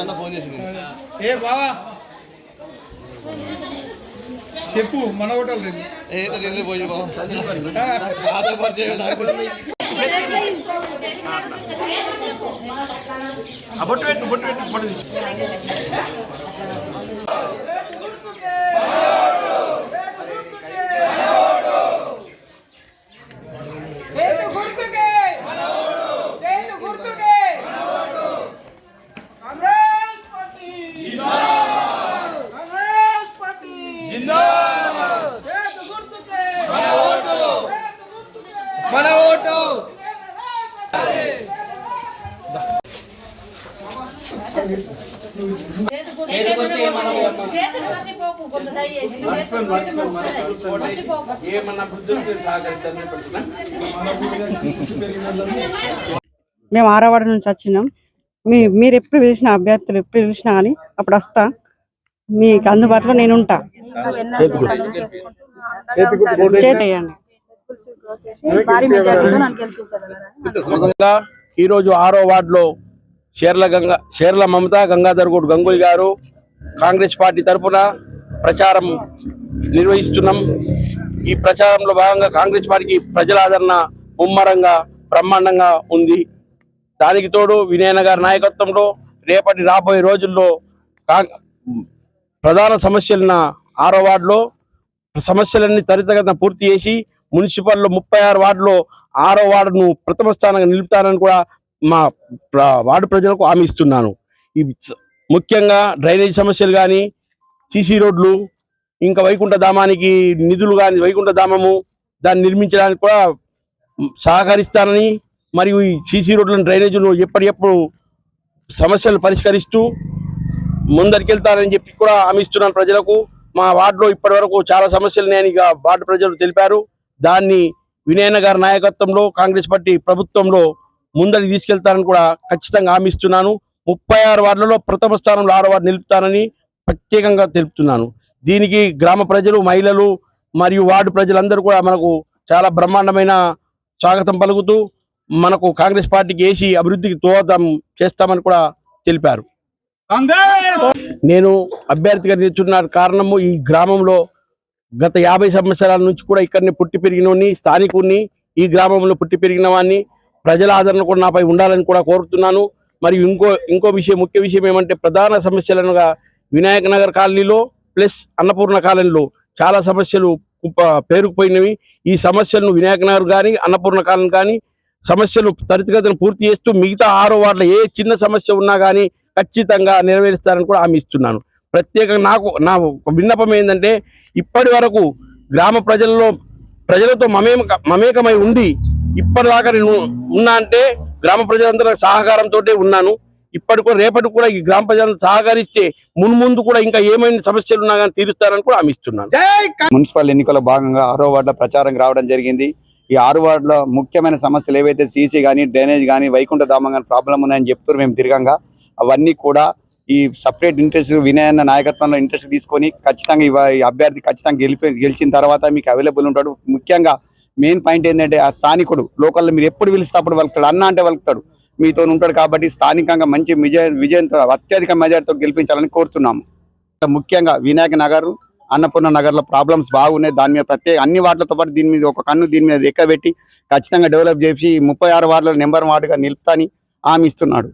అన్న ఫోన్ చేసింది. ఏ బావా? చెప్పు మన హోటల్ రండి. ఏ నిన్ను పోయి బాబు ఆధార్ పరిచయం నాకు? బొట్టు పెట్టు బొట్టు పెట్టు బొట్టు చేతు గుర్తుకే చేతు గుర్తుకే కాంగ్రెస్ పార్టీ కాంగ్రెస్ పార్టీ చేతు గుర్తుకే మన ఓటు మన ఓటు. మేము ఆరవాడ నుంచి వచ్చినాం. మీ మీరు ఎప్పుడు పిలిచిన అభ్యర్థులు ఎప్పుడు పిలిచినా కానీ అప్పుడు వస్తా. మీకు అందుబాటులో నేను ఉంటా. చేయండి. గా ఈరోజు ఆరో వార్డులో షేర్ల గంగా షేర్ల మమత గంగాధర్ గౌడ్ గంగూలీ గారు కాంగ్రెస్ పార్టీ తరఫున ప్రచారం నిర్వహిస్తున్నాం. ఈ ప్రచారంలో భాగంగా కాంగ్రెస్ పార్టీకి ప్రజల ఆదరణ ముమ్మరంగా బ్రహ్మాండంగా ఉంది. దానికి తోడు వినయన గారి నాయకత్వంలో రేపటి రాబోయే రోజుల్లో ప్రధాన సమస్యలున్న ఆరో వార్డులో సమస్యలన్నీ త్వరితగతిన పూర్తి చేసి మున్సిపల్లో ముప్పై ఆరు వార్డులో ఆరో వార్డును ప్రథమ స్థానంగా నిలుపుతానని కూడా మా వార్డు ప్రజలకు హామీ ఇస్తున్నాను. ఈ ముఖ్యంగా డ్రైనేజ్ సమస్యలు కానీ సీసీ రోడ్లు ఇంకా వైకుంఠ ధామానికి నిధులు కానీ వైకుంఠ ధామము దాన్ని నిర్మించడానికి కూడా సహకరిస్తానని మరియు ఈ సీసీ రోడ్లను డ్రైనేజీలు ఎప్పటికప్పుడు సమస్యలు పరిష్కరిస్తూ ముందరికెళ్తానని చెప్పి కూడా హామీ ఇస్తున్నాను ప్రజలకు. మా వార్డులో ఇప్పటి వరకు చాలా సమస్యలు నేను ఇక వార్డు ప్రజలు తెలిపారు. దాన్ని వినయన గారి నాయకత్వంలో కాంగ్రెస్ పార్టీ ప్రభుత్వంలో ముందరికి తీసుకెళ్తానని కూడా ఖచ్చితంగా హామీ ఇస్తున్నాను. ముప్పై ఆరు వార్డులలో ప్రథమ స్థానంలో ఆరు వార్డు నిలుపుతానని ప్రత్యేకంగా తెలుపుతున్నాను. దీనికి గ్రామ ప్రజలు మహిళలు మరియు వార్డు ప్రజలందరూ కూడా మనకు చాలా బ్రహ్మాండమైన స్వాగతం పలుకుతూ మనకు కాంగ్రెస్ పార్టీకి వేసి అభివృద్ధికి దోహదం చేస్తామని కూడా తెలిపారు. నేను అభ్యర్థిగా నిల్చున్న కారణము ఈ గ్రామంలో గత యాభై సంవత్సరాల నుంచి కూడా ఇక్కడనే పుట్టి పెరిగినోని స్థానికుని ఈ గ్రామంలో పుట్టి పెరిగిన వాడిని ప్రజల ఆదరణ కూడా నాపై ఉండాలని కూడా కోరుతున్నాను. మరియు ఇంకో ఇంకో విషయం ముఖ్య విషయం ఏమంటే ప్రధాన సమస్యలనుగా వినాయక నగర్ కాలనీలో ప్లస్ అన్నపూర్ణ కాలనీలో చాలా సమస్యలు పేరుకుపోయినవి. ఈ సమస్యలను వినాయక నగర్ కానీ అన్నపూర్ణ కాలనీ కానీ సమస్యలు త్వరితగతిన పూర్తి చేస్తూ మిగతా ఆరో వార్డుల ఏ చిన్న సమస్య ఉన్నా కానీ ఖచ్చితంగా నెరవేరుస్తారని కూడా హామీ ఇస్తున్నాను. ప్రత్యేకంగా నాకు నా విన్నపం ఏంటంటే ఇప్పటి వరకు గ్రామ ప్రజల్లో ప్రజలతో మమేక మమేకమై ఉండి ఇప్పటిదాకా నేను ఉన్నా అంటే గ్రామ ప్రజలందరూ సహకారంతో ఉన్నాను. ఇప్పటి కూడా రేపటి కూడా ఈ గ్రామ ప్రజలందరూ సహకరిస్తే మున్ముందు కూడా ఇంకా ఏమైనా సమస్యలు ఉన్నా కానీ తీరుస్తారని కూడా హామీ ఇస్తున్నాను. మున్సిపల్ ఎన్నికల్లో భాగంగా ఆరో వార్డులో ప్రచారం రావడం జరిగింది. ఈ ఆరు వార్డులో ముఖ్యమైన సమస్యలు ఏవైతే సీసీ కానీ డ్రైనేజ్ కానీ వైకుంఠ ధామం కానీ ప్రాబ్లం ఉన్నాయని చెప్తున్నారు మేము తిరగంగా. అవన్నీ కూడా ఈ సపరేట్ ఇంట్రెస్ట్ వినయన్న నాయకత్వంలో ఇంట్రెస్ట్ తీసుకొని ఖచ్చితంగా ఇవ- ఈ అభ్యర్థి ఖచ్చితంగా గెలిపి గెలిచిన తర్వాత మీకు అవైలబుల్ ఉంటాడు. ముఖ్యంగా మెయిన్ పాయింట్ ఏంటంటే ఆ స్థానికుడు లోకల్లో మీరు ఎప్పుడు పిలిస్తే అప్పుడు వెళ్తాడు అన్న అంటే వెళ్తాడు మీతో ఉంటాడు కాబట్టి స్థానికంగా మంచి విజయ విజయంతో అత్యధిక మెజార్టీతో గెలిపించాలని కోరుతున్నాము. ముఖ్యంగా వినాయక నగర్ అన్నపూర్ణ నగర్లో ప్రాబ్లమ్స్ బాగున్నాయి. దాని మీద ప్రత్యేక అన్ని వార్డులతో పాటు దీని మీద ఒక కన్ను దీని మీద ఎక్కబెట్టి ఖచ్చితంగా డెవలప్ చేసి ముప్పై ఆరు వార్డుల నెంబర్ వార్డుగా నిలుపుతాని హామీ ఇస్తున్నాడు.